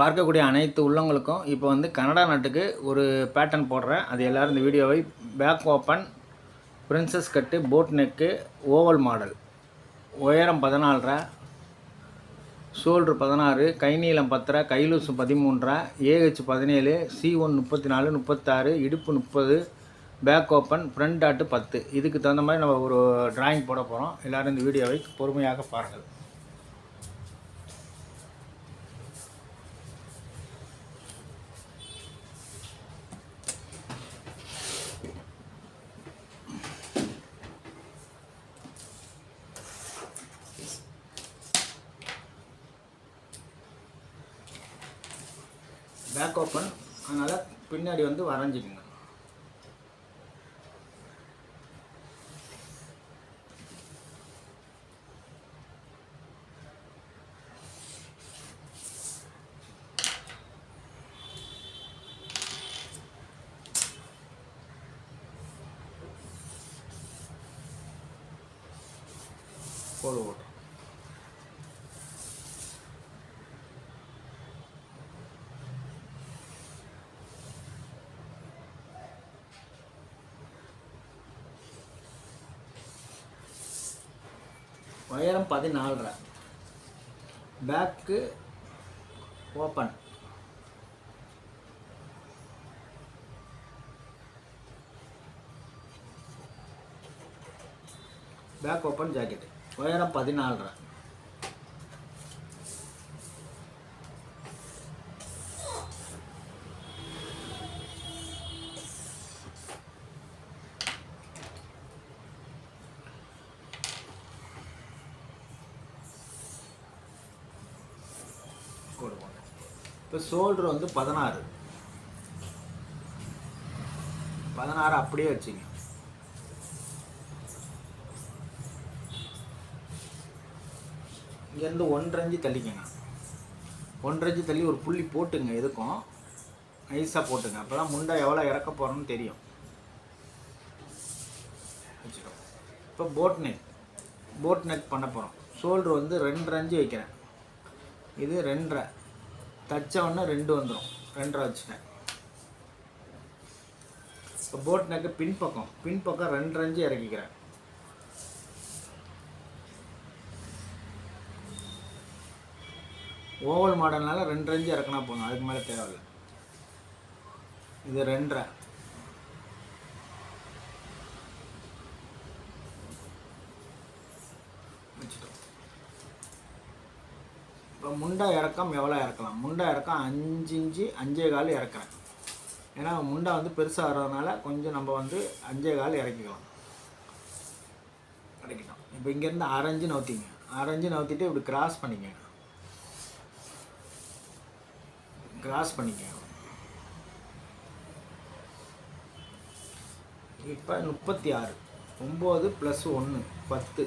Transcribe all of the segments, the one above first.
பார்க்கக்கூடிய அனைத்து உள்ளவங்களுக்கும் இப்போ வந்து கனடா நாட்டுக்கு ஒரு பேட்டர்ன் போடுறேன். அது எல்லோரும் இந்த வீடியோவை பேக் ஓப்பன் பிரின்சஸ் கட்டு போட் நெக்கு ஓவல் மாடல் உயரம் பதினாலரை ஷோல்ட்ரு பதினாறு கை நீளம் பத்தரை கைலூசு பதிமூன்றரை ஏஹெச் பதினேழு சி ஒன் முப்பத்தி நாலு முப்பத்தாறு இடுப்பு முப்பது பேக் ஓப்பன் ஃப்ரண்ட் டாட்டு பத்து. இதுக்கு தகுந்த மாதிரி நம்ம ஒரு டிராயிங் போட போகிறோம் எல்லோரும் இந்த வீடியோவை பொறுமையாக பாருங்கள். பேக் ஓப்பன் அதனால் பின்னாடி வந்து வரைஞ்சிக்கோங்க போடு ஓட்டும் உயரம் பதினாலரை. Back open. Back open jacket உயரம் பதினாலரை. இப்போ ஷோல்டர் வந்து பதினாறு. பதினாறு அப்படியே வச்சுங்க. இங்கேருந்து ஒன்றரை தள்ளிக்கங்க. ஒன்றரை தள்ளி ஒரு புள்ளி போட்டுங்க எதுக்கும்? நைஸாக போட்டுங்க. அப்போ தான் முண்டை எவ்வளோ இறக்க போகிறோன்னு தெரியும். வச்சுக்கோ. இப்போ போட் நெக் போட் நெக் பண்ண போகிறோம் ஷோல்டர் வந்து ரெண்டு அஞ்சு வைக்கிறேன். இது ரெண்டரை. தச்ச ரெண்டு வந்துடும் ரெண்டரை வச்சுட்டேன். இப்போ போட் நெக்கு பின்பக்கம். பின்பக்கம் ரெண்டரை அஞ்சு இறக்கிக்கிறேன். ஓவல் மாடல்னால ரெண்டு அஞ்சு இறக்குனா போதும். அதுக்கு மேலே தேவையில்லை. இது ரெண்டரை வச்சுட்டோம் இப்போ முண்டை இறக்கம் எவ்வளோ இறக்கலாம்? முண்டா இறக்கம் அஞ்சு இஞ்சு அஞ்சே கால் இறக்குறேன். ஏன்னா முண்டை வந்து பெருசாக வர்றதுனால கொஞ்சம் நம்ம வந்து அஞ்சே கால் இறக்கிக்கலாம். இறக்கிட்டோம். இப்போ இங்கேருந்து அரைஞ்சு நவுத்திங்க. அரைஞ்சு நவுத்திட்டு இப்படி கிராஸ் பண்ணிக்கங்க கிராஸ் பண்ணிக்க இப்போ முப்பத்தி ஆறு. ஒம்பது ப்ளஸ் ஒன்று பத்து.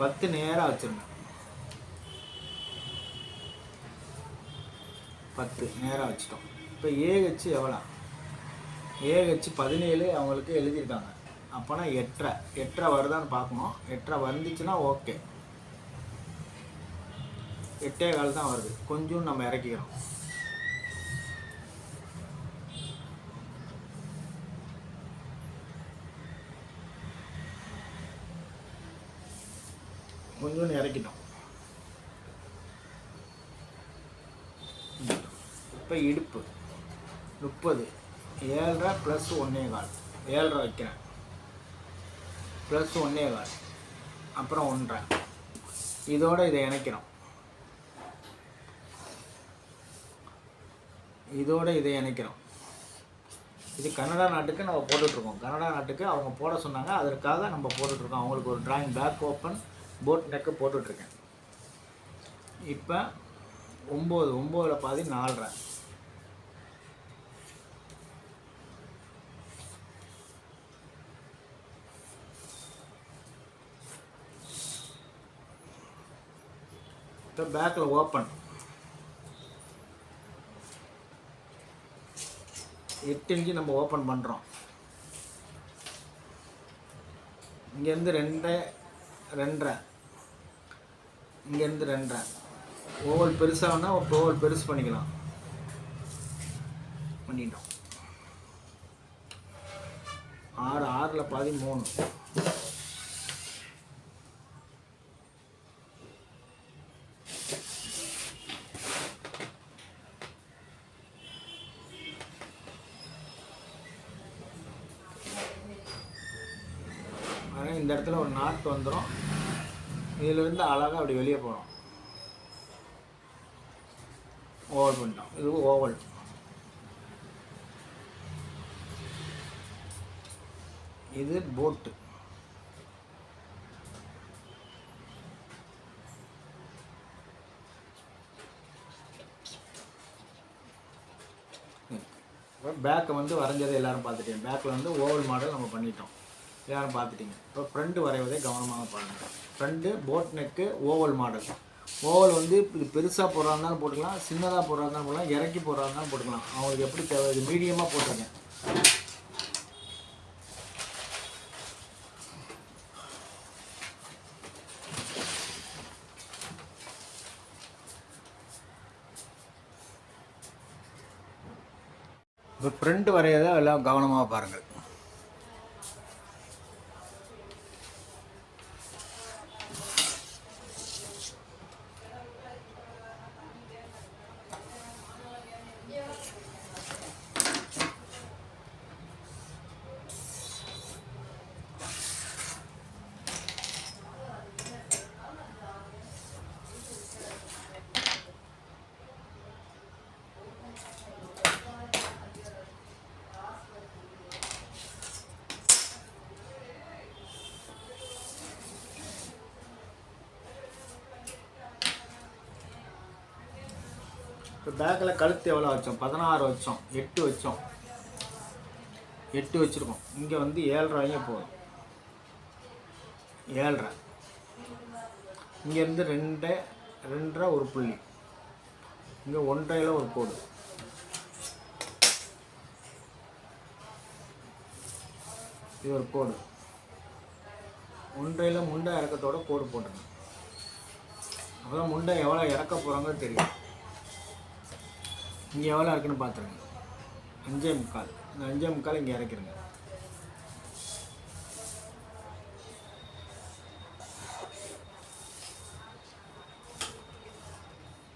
பத்து நேராக வச்சுருங்க. பத்து நேராக வச்சுட்டோம். இப்போ ஏஹெச் எவ்வளோ ஏஹெச் பதினேழு அவங்களுக்கு எழுதியிருக்காங்க. அப்போனா எட்டரை. எட்டரை வருதான்னு பார்க்கணும். எட்டரை வந்துச்சுன்னா ஓகே எட்டே கால் தான் வருது. கொஞ்சம் நம்ம இறக்கிக்கிறோம். கொஞ்சம் இறக்கிட்டோம். இப்போ இடுப்பு. முப்பது. ஏழரை ப்ளஸ் ஒன்றே கால். ஏழரை வைக்கிறேன். ப்ளஸ் ஒன்றே கால். அப்புறம் ஒன்றரை. இதோடு இதை இணைக்கிறோம். இதோட இதை இணைக்கிறோம். இது கனடா நாட்டுக்கு நம்ம போட்டுட்ருக்கோம். கனடா நாட்டுக்கு அவங்க போட சொன்னாங்க. அதற்காக நம்ம போட்டுட்ருக்கோம். அவங்களுக்கு ஒரு drawing back open boat neck போட்டுட்ருக்கேன். இப்போ ஒம்பது ஒம்போதில் பாதி நாலரை. பேக்கில் ஓப்பன் எட்டு இன்ச்சு நம்ம ஓப்பன் பண்ணுறோம் இங்கேருந்து ரெண்டு ரெண்டரை. இங்கேருந்து ரெண்டரை. ஓவல் பெருசாக வேணால் ஓவல் பெருசு பண்ணிக்கலாம். பண்ணிட்டோம். ஆறு ஆறில் பாதி மூணு. இந்த இடத்துல ஒரு நாட்டு வந்துடும் இதிலிருந்து அழகாக அப்படி வெளியே போகிறோம் ஓவல் பண்ணிட்டோம். இது ஓவல் இது போட்டு பேக்கை வந்து வரைஞ்சதை எல்லாரும் பார்த்துட்டேன் பேக்கில் வந்து ஓவல் மாடல் நம்ம பண்ணிட்டோம். எல்லாரும் பார்த்துட்டீங்க. இப்போ ஃப்ரண்ட் வரைவதை கவனமாக பாருங்கள் front boat neck oval model oval வந்து இது பெருசாக போடுறா இருந்தாலும் போட்டுக்கலாம் சின்னதாக போடுறா இருந்தாலும் போடலாம் இறக்கி போடுறா இருந்தாலும் போட்டுக்கலாம். அவங்களுக்கு எப்படி தேவை? இது மீடியமாக போட்டிருக்கேன் இப்போ பிரிண்ட் வரையதை எல்லாம் கவனமாக பாருங்கள். பேக்கில் கழுத்து எவ்வளோ வச்சோம்? பதினாறு வச்சோம். எட்டு வச்சோம். எட்டு வச்சுருக்கோம். இங்கே வந்து ஏழ்ரூவாயும் போதும். ஏழ்ரை. இங்கேருந்து ரெண்டு ரெண்டரை ஒரு புள்ளி. இங்கே ஒன்றையில் ஒரு கோடு. இது ஒரு கோடு. ஒன்றையில் முண்டை இறக்கத்தோட கோடு போட்டுருங்க அப்போ தான் முண்டை எவ்வளோ இறக்க போகிறாங்கன்னு தெரியும். இங்கே எவ்வளோ இருக்குன்னு பார்த்துருங்க அஞ்சே முக்கால். இந்த அஞ்சே முக்கால் இங்கே இறக்கிருங்க.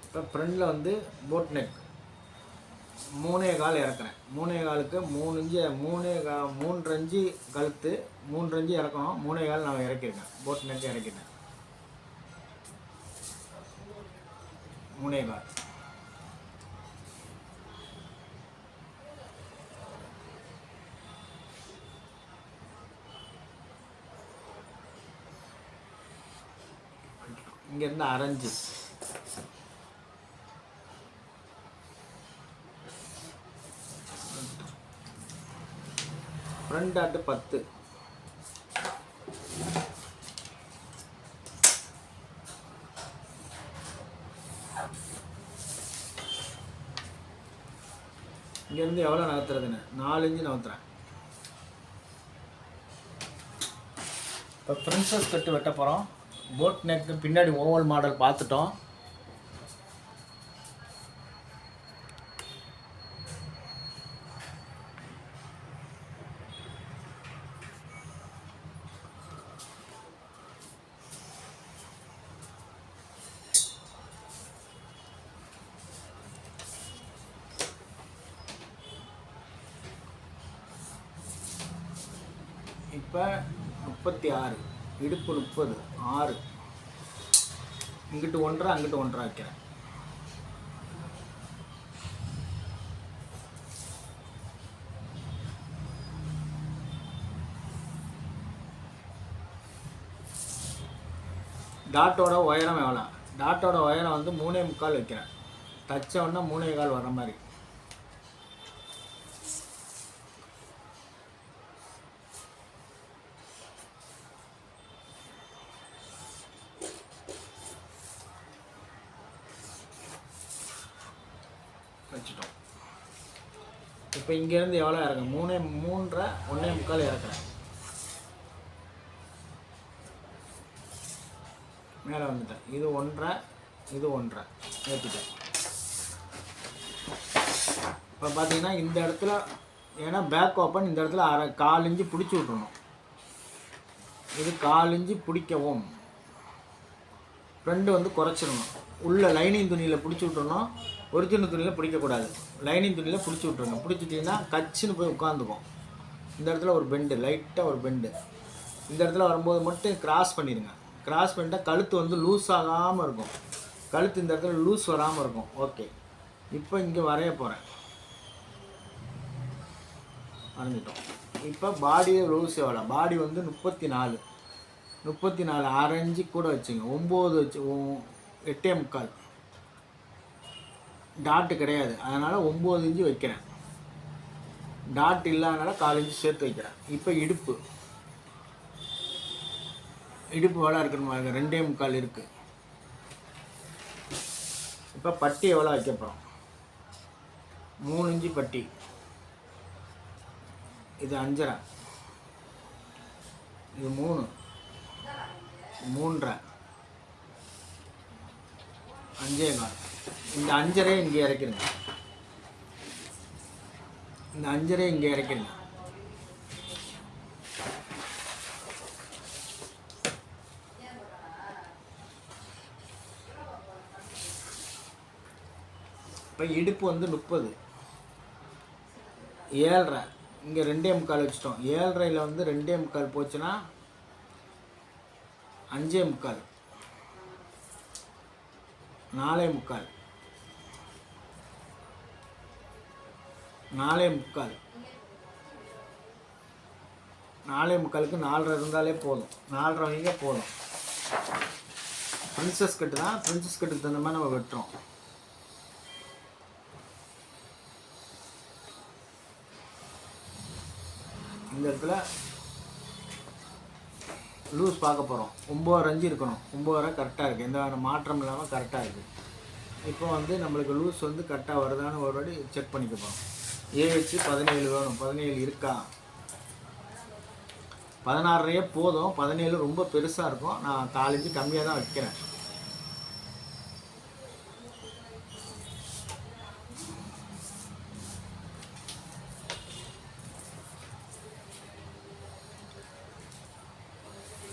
இப்போ ஃப்ரண்டில் வந்து போட் நெக் மூணே கால் இறக்குறேன். மூணே காலுக்கு மூணு இஞ்சு மூணே கா மூன்று அஞ்சு கழுத்து மூன்று அஞ்சு இறக்கணும். மூணே கால் நான் இறக்கிருக்கேன். Boat neck இறக்கிட்டேன். மூணே கால். இங்கேருந்து அரைஞ்சு. ஃப்ரண்ட் ஆட்டு பத்து. இங்கேருந்து எவ்வளோ நகர்த்துறதுன்னு? நாலு இன்ச்சு நகர்த்துறேன். இப்போ பிரின்சஸ் கட்டு வெட்ட போகிறோம் போட் நெக்கு பின்னாடி ஓவல் மாடல் பார்த்துட்டோம். இப்போ முப்பத்தி ஆறு இடுப்பு முப்பது. ஆறு. இங்கிட்டு ஒன்றரை அங்கிட்டு ஒன்றரை வைக்கிறேன். டாட்டோட உயரம் எவ்வளோ டாட்டோட உயரம் வந்து மூணே முக்கால் வைக்கிறேன். தச்ச உடனே மூணே கால் வர மாதிரி. வச்சுட்டோம். இப்போ இங்கேருந்து எவ்வளோ இறங்க மூணே மூன்றரை ஒன்றே முக்கால் இறக்குறேன். மேலே வந்துட்டேன். இது ஒன்றரை இது ஒன்றரை. ஏற்றிட்டேன் இப்போ பார்த்தீங்கன்னா இந்த இடத்துல ஏன்னா பேக் ஓப்பன் இந்த இடத்துல அரை கால் இஞ்சி பிடிச்சி விட்றணும் இது கால் இஞ்சி பிடிக்கவும். ஃப்ரெண்டு வந்து குறைச்சிடணும். உள்ள லைனிங் துணியில் பிடிச்சி விட்றணும் ஒரிஜினல் துணியில் பிடிக்கக்கூடாது. லைனிங் துணியில் பிடிச்சி விட்ருங்க பிடிச்சிட்டிங்கன்னா கச்சின்னு போய் உட்காந்துக்கும். இந்த இடத்துல ஒரு பெண்டு லைட்டாக ஒரு பெண்டு. இந்த இடத்துல வரும்போது மட்டும் கிராஸ் பண்ணிடுங்க. கிராஸ் பண்ணிட்டால் கழுத்து வந்து லூஸ் ஆகாமல் இருக்கும். கழுத்து இந்த இடத்துல லூஸ் வராமல் இருக்கும். ஓகே இப்போ இங்கே வரைய போகிறேன் வரைஞ்சிட்டோம் இப்போ பாடியை லூஸ் எவ்வளோ பாடி வந்து முப்பத்தி நாலு முப்பத்தி நாலு அரைஞ்சி கூட வச்சுங்க. ஒம்பது வச்சு எட்டே முக்கால். டாட்டு கிடையாது. அதனால் ஒம்பது இன்ச்சு வைக்கிறேன். டாட் இல்லாதனால கால் இன்ச்சு சேர்த்து வைக்கிறேன். இப்போ இடுப்பு. இடுப்பு எவ்வளோ இருக்குன்னு பாருங்க. ரெண்டே முக்கால் இருக்குது இப்போ பட்டி எவ்வளோ வைக்க போகிறோம் மூணு இன்ச்சு பட்டி. இது அஞ்சரை. இது மூணு. மூன்றரை. அஞ்சே கால். இந்த அஞ்சரை இங்கே இறக்கிடுங்க இந்த அஞ்சரை இங்கே இறக்கிடுங்க இப்போ இடுப்பு வந்து முப்பது. ஏழரை. இங்கே ரெண்டே முக்கால் வச்சுட்டோம். ஏழரையில் வந்து ரெண்டே முக்கால் போச்சுன்னா அஞ்சே முக்கால். நாலே முக்கால். நாலே முக்கால். நாலே முக்காலுக்கு நாலரை இருந்தாலே போதும். நாலரை வரைக்கும் போதும். பிரின்சஸ் கட்டு தான் பிரின்சஸ் கட்டுக்கு தகுந்த மாதிரி நம்ம வெட்டுறோம். இந்த இடத்துல லூஸ் பார்க்க போகிறோம் ஒம்பது அஞ்சு இருக்கணும். ஒம்பது கரெக்டாக இருக்குது எந்த வித மாற்றம் இல்லாமல் கரெக்டாக இருக்குது இப்போ வந்து நம்மளுக்கு லூஸ் வந்து கரெக்டாக வருதான்னு ஒரு வாட்டி செக் பண்ணிக்க போகிறோம் ஏஹெச் பதினேழு வேணும் பதினேழு இருக்கா? பதினாறுலையே போதும். பதினேழு ரொம்ப பெருசாக இருக்கும். நான் காலேஜ் கம்மியாக தான் வைக்கிறேன்.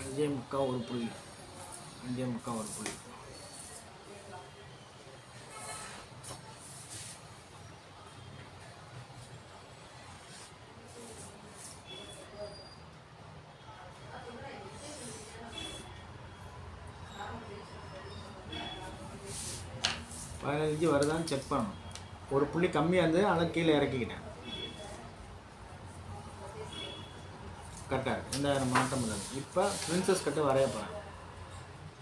அஞ்சே முக்கால் ஒரு புள்ளி. அஞ்சே முக்கால் ஒரு புள்ளி. பதினஞ்சு வருதான்னு செக் பண்ணணும். ஒரு புள்ளி கம்மியாக இருந்தது ஆனால் கீழே இறக்கிக்கிட்டேன். கரெக்டாக இருக்குது எந்த வித மாற்றம் இல்லை இப்போ பிரின்சஸ் கட்டு வரைய போகிறேன்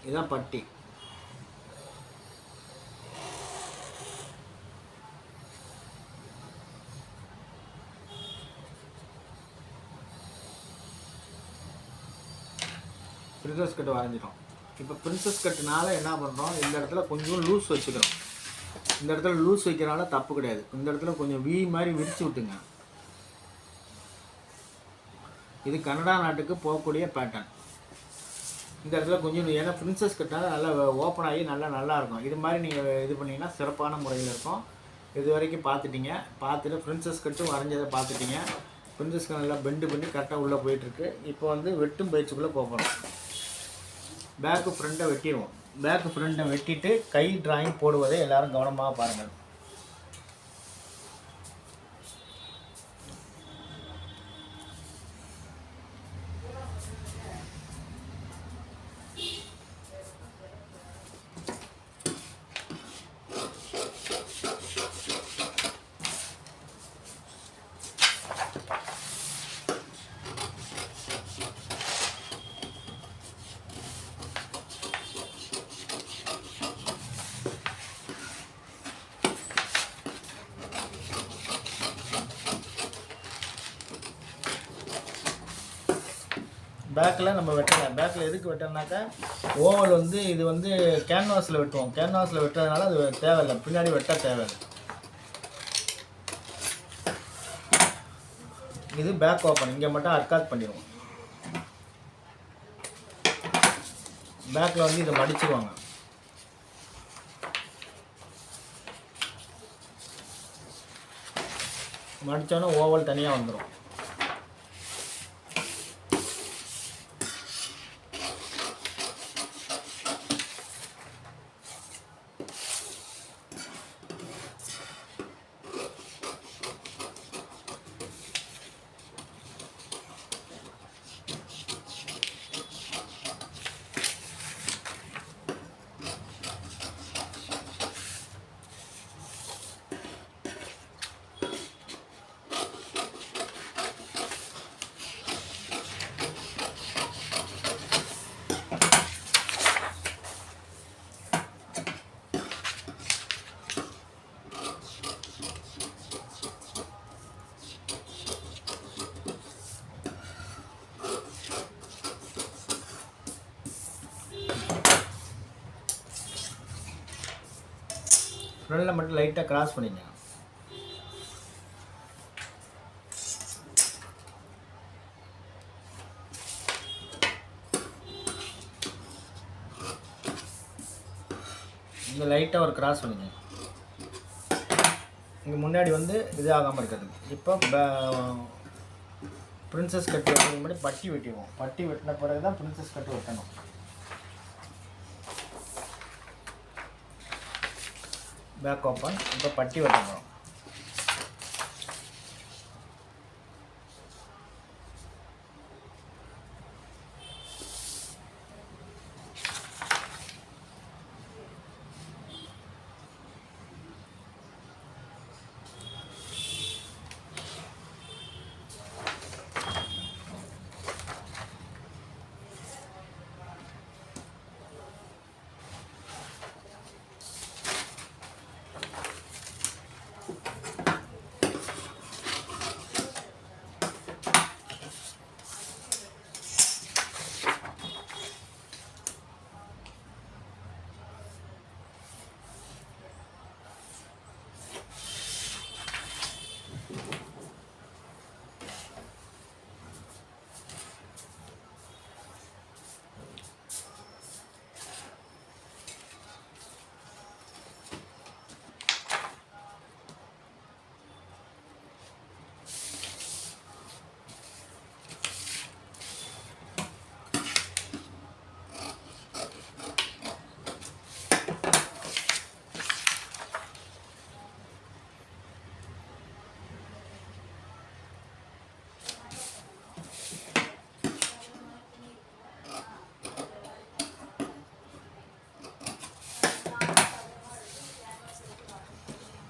இதுதான் பட்டி. பிரின்சஸ் கட்டு வரைஞ்சிட்டோம். இப்போ பிரின்சஸ் கட்டுனால என்ன பண்ணுறோம் இந்த இடத்துல கொஞ்சம் லூஸ் வச்சுக்கிறோம். இந்த இடத்துல லூஸ் வைக்கிறனால தப்பு கிடையாது. இந்த இடத்துல கொஞ்சம் வி மாதிரி விரித்து விட்டுங்க. இது கனடா நாட்டுக்கு போகக்கூடிய பேட்டர்ன் இந்த இடத்துல கொஞ்சம் ஏன்னா பிரின்சஸ் கட்டினா நல்லா ஓப்பன் ஆகி நல்லா நல்லா இருக்கும். இது மாதிரி நீங்கள் இது பண்ணிங்கன்னா சிறப்பான முறையில் இருக்கும். இது வரைக்கும் பார்த்துட்டிங்க. பார்த்துட்டு பிரின்சஸ் கட்டும் வரைஞ்சதை பார்த்துட்டிங்க. பிரின்சஸ் நல்லா பெண்டு பண்ணி கரெக்டாக உள்ளே போயிட்டுருக்கு இப்போ வந்து வெட்டும் பயிற்சிக்குள்ளே போகிறோம் பேக்கு ஃப்ரண்ட்டை வெட்டிடுவோம். பேக்கு ஃப்ரண்ட்டை வெட்டிட்டு கை டிராயிங் போடுவதை எல்லாரும் கவனமாக பாருங்கள். பேக்கில் நம்ம வெட்டலாம் பேக்கில் எதுக்கு வெட்டோம்னாக்கா ஓவல் வந்து இது வந்து கேன்வாஸில் வெட்டுவோம். கேன்வாஸில் வெட்டுறதுனால அது தேவையில்லை. பின்னாடி வெட்ட தேவையில்லை. இது பேக் ஓப்பன் இங்கே மட்டும் அர்க்காத் பண்ணிடுவோம். பேக்கில் வந்து இதை மடிச்சுருவாங்க. மடித்தோன்னே ஓவல் தனியாக வந்துடும் ஃப்ரண்டில் மட்டும் லைட்டாக கிராஸ் பண்ணிங்க இங்கே லைட்டாக ஒரு கிராஸ் பண்ணிங்க. இங்கே முன்னாடி வந்து இது ஆகாமல் இருக்கிறதுக்கு இப்போ பிரின்சஸ் கட்டு வெட்டுறதுக்கு முன்னாடி பட்டி வெட்டிடுவோம். பட்டி வெட்டின பிறகு தான் பிரின்சஸ் கட்டு வெட்டணும். பேக் ஓப்பன் இப்போ பட்டி வெட்ட போகிறோம்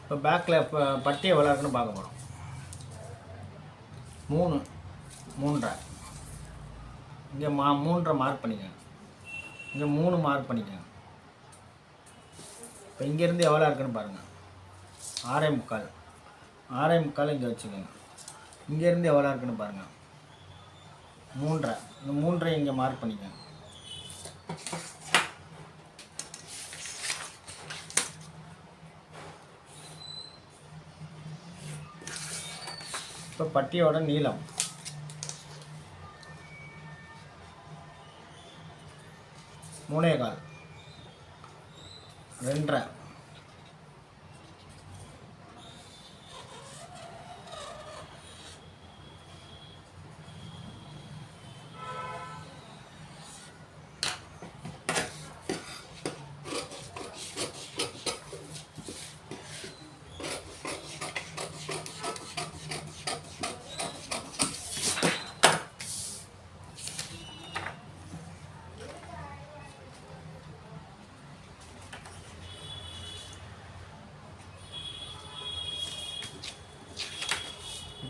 இப்போ பேக்கில் இப்போ பட்டி எவ்வளோ இருக்குன்னு பார்க்க போகிறோம் மூணு மூன்றரை. இங்கே மா மூன்றரை மார்க் பண்ணிக்கோங்க. இங்கே மூணு மார்க் பண்ணிக்கோங்க. இப்போ இங்கேருந்து எவ்வளோ இருக்குன்னு பாருங்கள் ஆறே முக்கால். ஆறே முக்கால் இங்கே வச்சுக்கோங்க. இங்கேருந்து எவ்வளோ இருக்குன்னு பாருங்கள் மூன்றரை. இந்த மூன்றரை இங்கே மார்க் பண்ணிக்கங்க. பட்டியோட நீளம். மூணே கால். ரெண்டரை.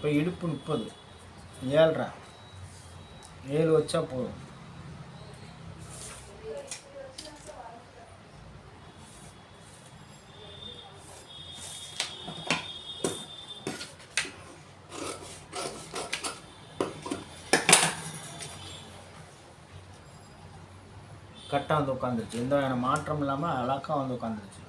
இப்போ இடுப்பு முப்பது. ஏழ்ரை ஏழு வச்சா போதும். கரெக்டாக வந்து உட்காந்துருச்சு எந்த மாற்றம் இல்லாமல் அழகாக வந்து உட்காந்துருச்சு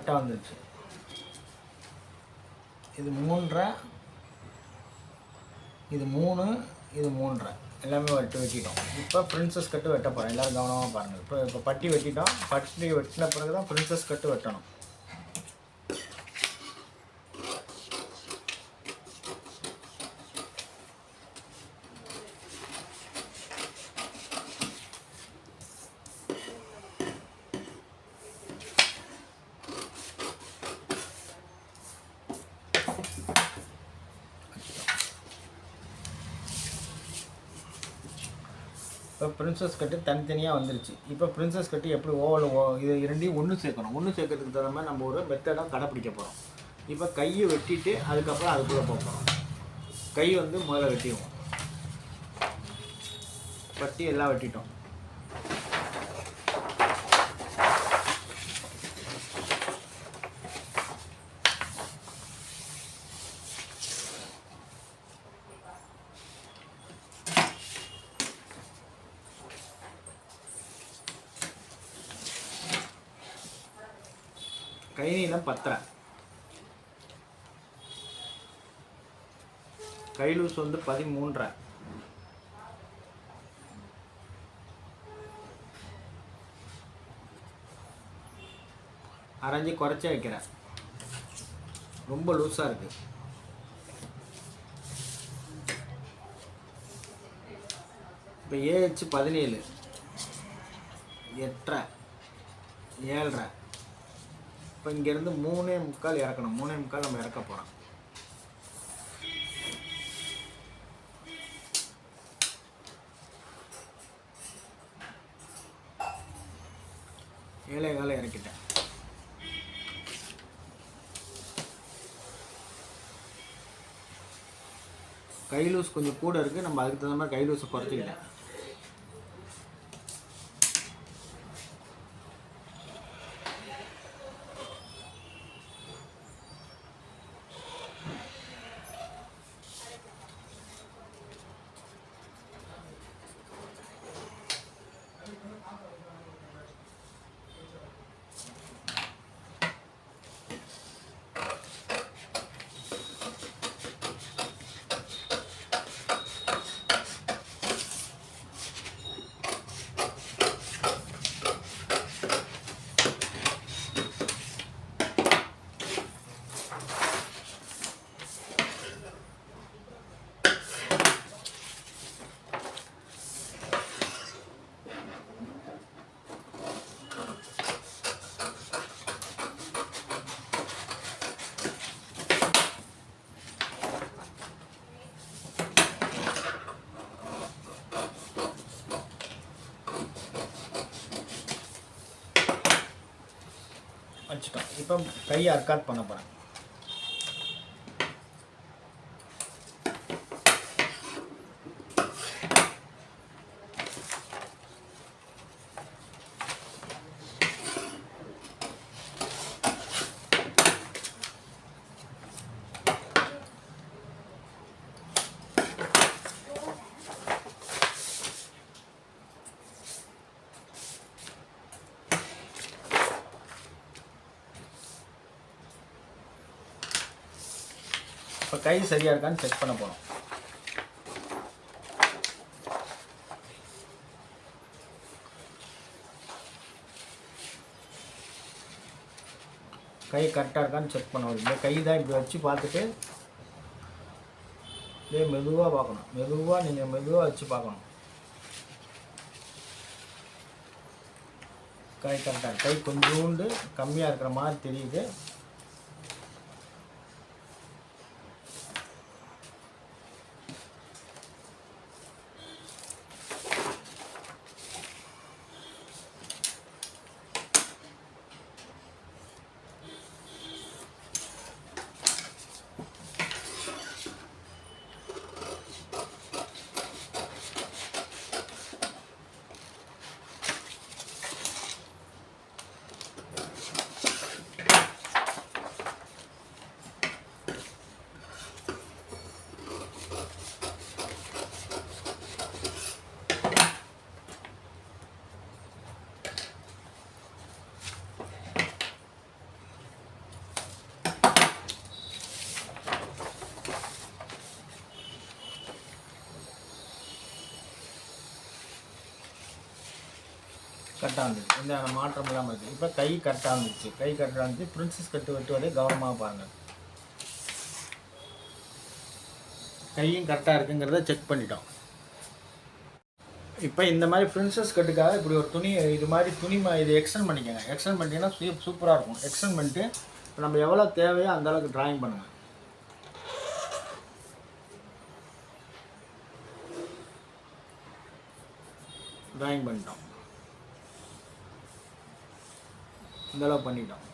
கரெக்டாக வந்துடுச்சு இது மூன்றரை இது மூணு இது மூன்றரை. எல்லாமே வெட்டு வெட்டிட்டோம். இப்போ பிரின்சஸ் கட்டு வெட்ட போகிறோம் எல்லோரும் கவனமாக பாருங்கள் இப்போ இப்போ பட்டி வெட்டிட்டோம். பட்டி வெட்டின பிறகு தான் பிரின்சஸ் கட்டு வெட்டணும். இப்போ பிரின்சஸ் கட்டு தனித்தனியாக வந்துருச்சு. இப்போ பிரின்சஸ் கட்டு எப்படி ஓவல் ஓ இது இரண்டையும் ஒன்று சேர்க்கணும். ஒன்று சேர்க்கறதுக்கு தகுந்த மாதிரி நம்ம ஒரு மெத்தடாக கடைப்பிடிக்க போகிறோம் இப்போ கையை வெட்டிட்டு அதுக்கப்புறம் அதுக்குள்ளே போகிறோம் கை வந்து முதல்ல வெட்டிடுவோம். பட்டி எல்லாம் வெட்டிட்டோம் கை நீளம் பத்தரை. கை லூஸ் வந்து பதிமூன்றரை. அரைஞ்சி குறைச்சி வைக்கிறேன். ரொம்ப லூஸாக இருக்குது இப்போ ஏஹெச் பதினேழு. எட்டரை. ஏழரை. இப்போ இங்கேருந்து மூணே முக்கால் இறக்கணும். மூணே முக்கால் நம்ம இறக்க போகிறோம் ஏழை காலை இறக்கிட்டேன். கைலூஸ் கொஞ்சம் கூட இருக்குது நம்ம அதுக்கு தகுந்த மாதிரி கைலூஸை குறைச்சிக்கிட்டேன் வச்சுட்டோம் இப்போ கையை அர்க்காட் பண்ண போகிறேன் கை சரியாக இருக்கான்னு செக் பண்ண போகிறோம் கை கரெக்டாக இருக்கான்னு செக் பண்ண இந்த கை தான் இப்படி வச்சு பார்த்துட்டு இதே மெதுவாக பார்க்கணும். மெதுவாக நீங்கள் மெதுவாக வச்சு பார்க்கணும். கை கரெக்டாக கை கொஞ்சோண்டு கம்மியாக இருக்கிற மாதிரி தெரியுது. கரெக்டாக இருந்துச்சு இந்த மாற்றம் இல்லாமல் இருக்குது இப்போ கை கரெக்டாக இருந்துச்சு கை கரெக்டாக இருந்துச்சு பிரின்சஸ் கட்டு வெட்டுவதை கவனமாக பாருங்கள் கையும் கரெக்டாக இருக்குங்கிறத செக் பண்ணிட்டோம். இப்போ இந்த மாதிரி பிரின்சஸ் கட்டுக்காக இப்படி ஒரு துணி இது மாதிரி துணி மா- இது எக்ஸ்டெண்ட் பண்ணிக்கோங்க. எக்ஸ்டெண்ட் பண்ணிட்டீங்கன்னா சூ சூப்பராக இருக்கும். எக்ஸ்டெண்ட் பண்ணிட்டு இப்போ நம்ம எவ்வளோ தேவையோ அந்த அளவுக்கு ட்ராயிங் பண்ணுங்கள் ட்ராயிங் பண்ணிட்டோம். இந்தளவு பண்ணிட்டோம்.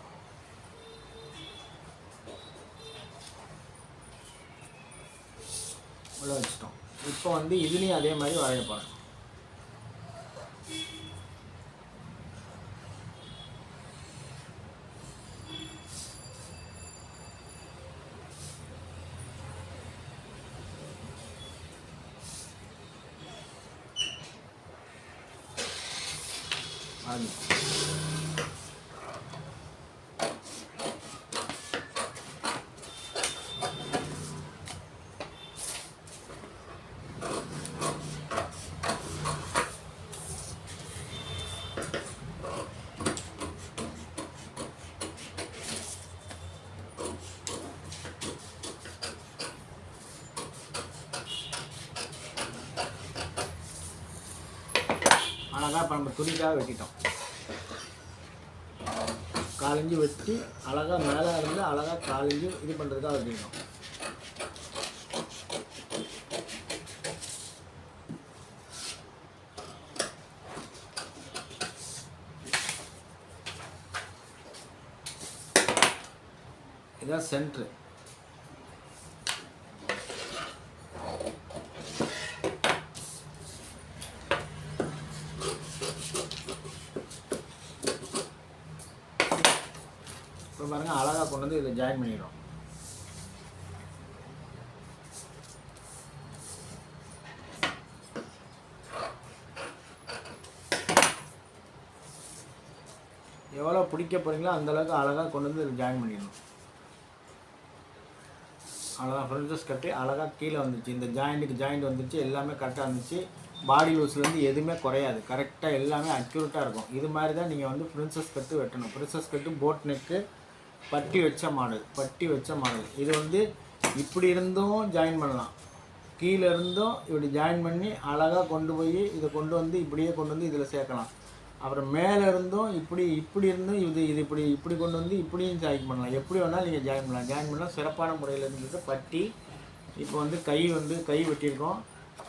உள்ள வச்சிட்டோம். இப்போ வந்து இதுலேயும் அதே மாதிரி வரைய போகிறோம் அது அழகாக இப்போ நம்ம துணிக்காக வெட்டிட்டோம். காலஞ்சி வெட்டி அழகாக மேலே இருந்து அழகாக காலஞ்சி இது பண்ணுறதுக்காக வெட்டிட்டோம் இதான் சென்ட்ரு இப்போ பாருங்க அழகாக கொண்டு வந்து இதில் ஜாயின் பண்ணிடுறோம். எவ்வளோ பிடிக்க போகிறீங்களோ அந்தளவுக்கு அழகாக கொண்டு வந்து இதில் ஜாயின் பண்ணிடணும். அவ்வளோதான் ஃப்ரெண்ட்ஸஸ் கட்டி அழகாக கீழே வந்துச்சு. இந்த ஜாயிண்ட்டுக்கு ஜாயிண்ட் வந்துச்சு எல்லாமே கரெக்டாக இருந்துச்சு. பாடி லூஸ்லேருந்து எதுவுமே குறையாது. கரெக்டாக எல்லாமே அக்யூரேட்டாக இருக்கும். இது மாதிரி தான் நீங்கள் வந்து பிரின்சஸ் கட்டு வெட்டணும். பிரின்சஸ் கட்டு போட் நெக்கு பட்டி வச்ச மாடல் பட்டி வச்ச மாடல். இது வந்து இப்படி இருந்தும் ஜாயின் பண்ணலாம். கீழே இருந்தும் இப்படி ஜாயின் பண்ணி அழகாக கொண்டு போய் இதை கொண்டு வந்து இப்படியே கொண்டு வந்து இதில் சேர்க்கலாம். அப்புறம் மேலே இருந்தும் இப்படி இப்படி இருந்தும் இது இது இப்படி இப்படி கொண்டு வந்து இப்படியும் ஜாயின் பண்ணலாம். எப்படி வேணாலும் நீங்கள் ஜாயின் பண்ணலாம். ஜாயின் பண்ணலாம். சிறப்பான முறையில் இருந்தது பட்டி. இப்போ வந்து கை வந்து கை வெட்டியிருக்கோம்.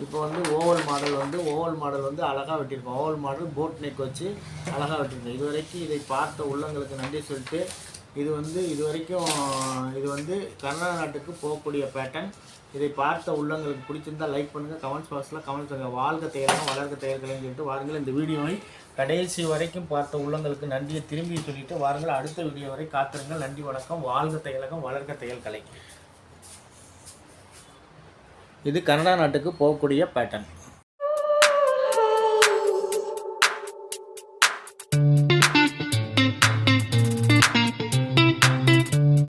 இப்போ வந்து ஓவல் மாடல் வந்து ஓவல் மாடல் வந்து அழகாக வெட்டியிருக்கோம். ஓவல் மாடல் போட் நெக் வச்சு அழகாக வெட்டியிருக்கோம். இது வரைக்கும் இதை பார்த்த உள்ளங்களுக்கு நன்றி சொல்லிட்டு இது வந்து இது வரைக்கும் இது வந்து கர்நாடக நாட்டுக்கு போகக்கூடிய பேட்டர்ன் இதை பார்த்த உள்ளங்களுக்கு பிடிச்சிருந்தா லைக் பண்ணுங்கள் கமெண்ட்ஸ் பாக்ஸில் கமெண்ட்ஸ் பண்ணுங்கள் வாழ்க தேர்தலும் வளர்க்க தேர்தலும் சொல்லிட்டு வாருங்கள். இந்த வீடியோவை கடைசி வரைக்கும் பார்த்த உள்ளங்களுக்கு நன்றியை திரும்பி சொல்லிவிட்டு வாருங்கள். அடுத்த வீடியோ வரை காத்திருங்கள். நன்றி வணக்கம். வாழ்க தையலகம் வளர்க்க தையல் கலை. இது கனடா நாட்டுக்கு போகக்கூடிய பேட்டர்ன்